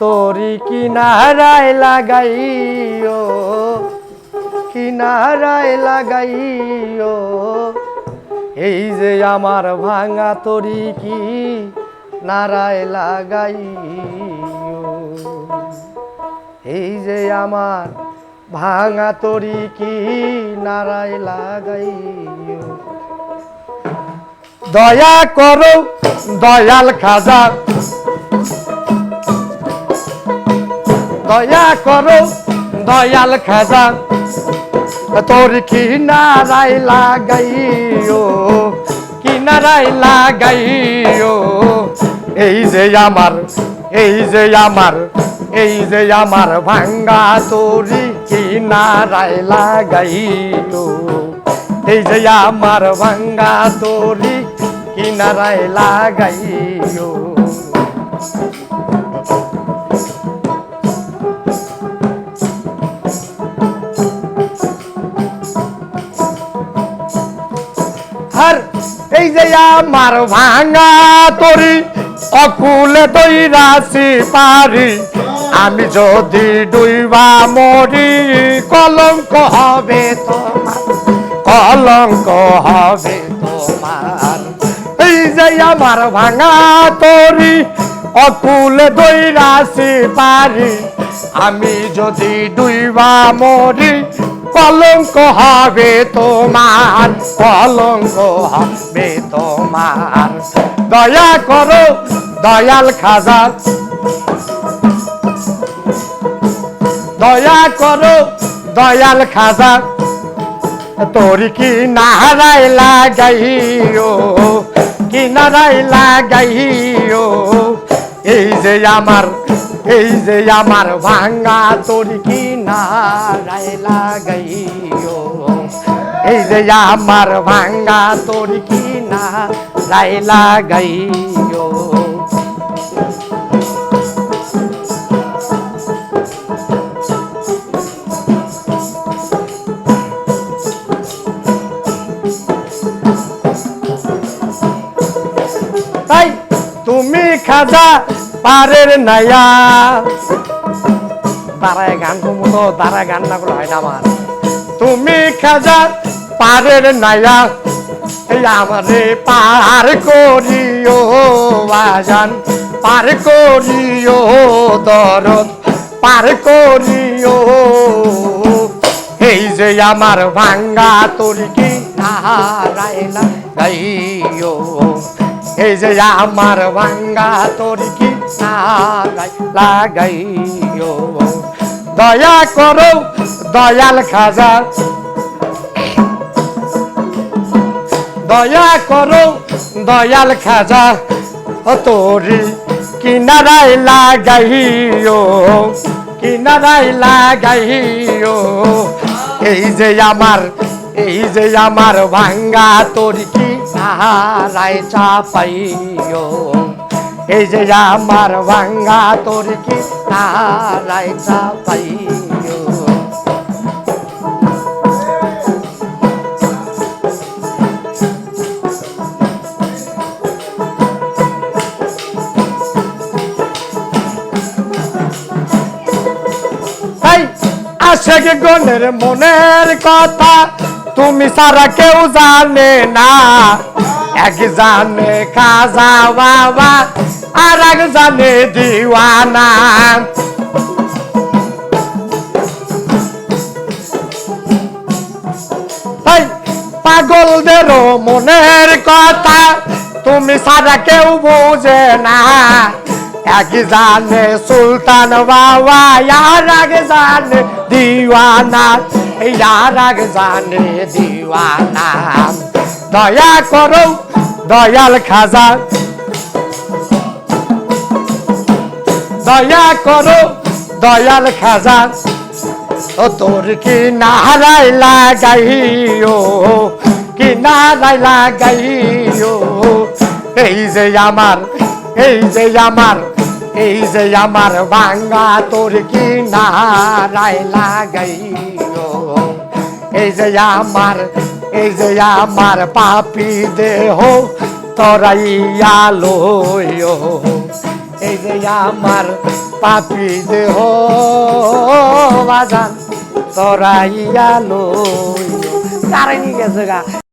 তোরি কিনারায় লাগাইও কিনারায় লাগাইও। এই যে আমার ভাঙা তরি কি নারায় লাগাইও? এই যে আমার ভাঙা তরি কি নারায় লাগাইও? দয়া করো, দয়াল খাজা দয়া করো, দয়াল খাজা, তোর কিনারায় লাগাইও কিনারায় লাগাইও। এই যে আমার, এই যে আমার, এই যে আমার ভাঙ্গা তোরি কিনারায় লাগাইও এই যে আমার ভাঙ্গা তোরি কিনারায় লাগাইও আর এই যে আমার ভাঙা তরি, অকুলে দইরাছি পারি আমি যদি ডুইবা মরি, কলঙ্ক হবে তোমার, কলঙ্ক হবে তোমার। এই যে আমার ভাঙা তরি, অকুলে দইরাছি পারি আমি যদি ডুইবা মরি কলঙ্ক হবে তোমার, কলঙ্ক হবে তোমার। দয়া করো, দয়াল খাজা দয়া করো, দয়াল খাজা তোর কি নারায় লাগাইও কি নারায় লাগাইও, এই যে আমার এই যে আমার ভাঙ্গা তোর কি নারায় লাগাইও। এই যে আমার ভাঙ্গা তোর কি নারায় লাগাইও। তুমি খাজা পারের নাইয়া দাঁড়ায় গান কমতো দাঁড়ায় গান না করে হয় না আমার। তুমি খাজা পারের এই আমারে পার করিও বাজান, পার করিও দরদ, পার করিও। এই যে আমার ভাঙ্গা তোর কি গাইও এই যে আমার ভাঙ্গা তোর কি লাগাইও। দয়া করো, দয়াল খাজা। দয়া করো, দয়াল খাজা। তোরি কিনারায় লাগাইও কিনারায় লাগাইও। এই যে আমার এই যে আমার ভাঙ্গা তোর কি নারায় চাপাইও? এই যে আমার ভাঙ্গা তোর কি নারায় চাপাইও? তাই আশেক গনের মনের কথা? তুমি সারা কেউ জানে না। এক জানে খাজা বাবা, আর এক জানে দিওয়ানা। পাগলদেরও মনের কথা তুমি সারা কেউ বোঝে না। এক জানে সুলতান বাবা ইয়ার আগ জানে দিওয়ানা। ইয়ার আগ জানে দিওয়ানা দয়া করো দয়াল খাজা দয়া করো দয়াল খাজা ও তোর কি নারাই লাগাইও কি নারাই লাগাইও এই যে আমার, এই যে আমার এই যে আমার ভাঙ্গা তোর কি নারাই লাগাইও এই যে আমার, এই যে আমার পাপি দেহ তরাইয়া লইও। এই যে আমার পাপি দেহ বাজান তোরাইয়া লই কারে নিয়ে গেছে গা।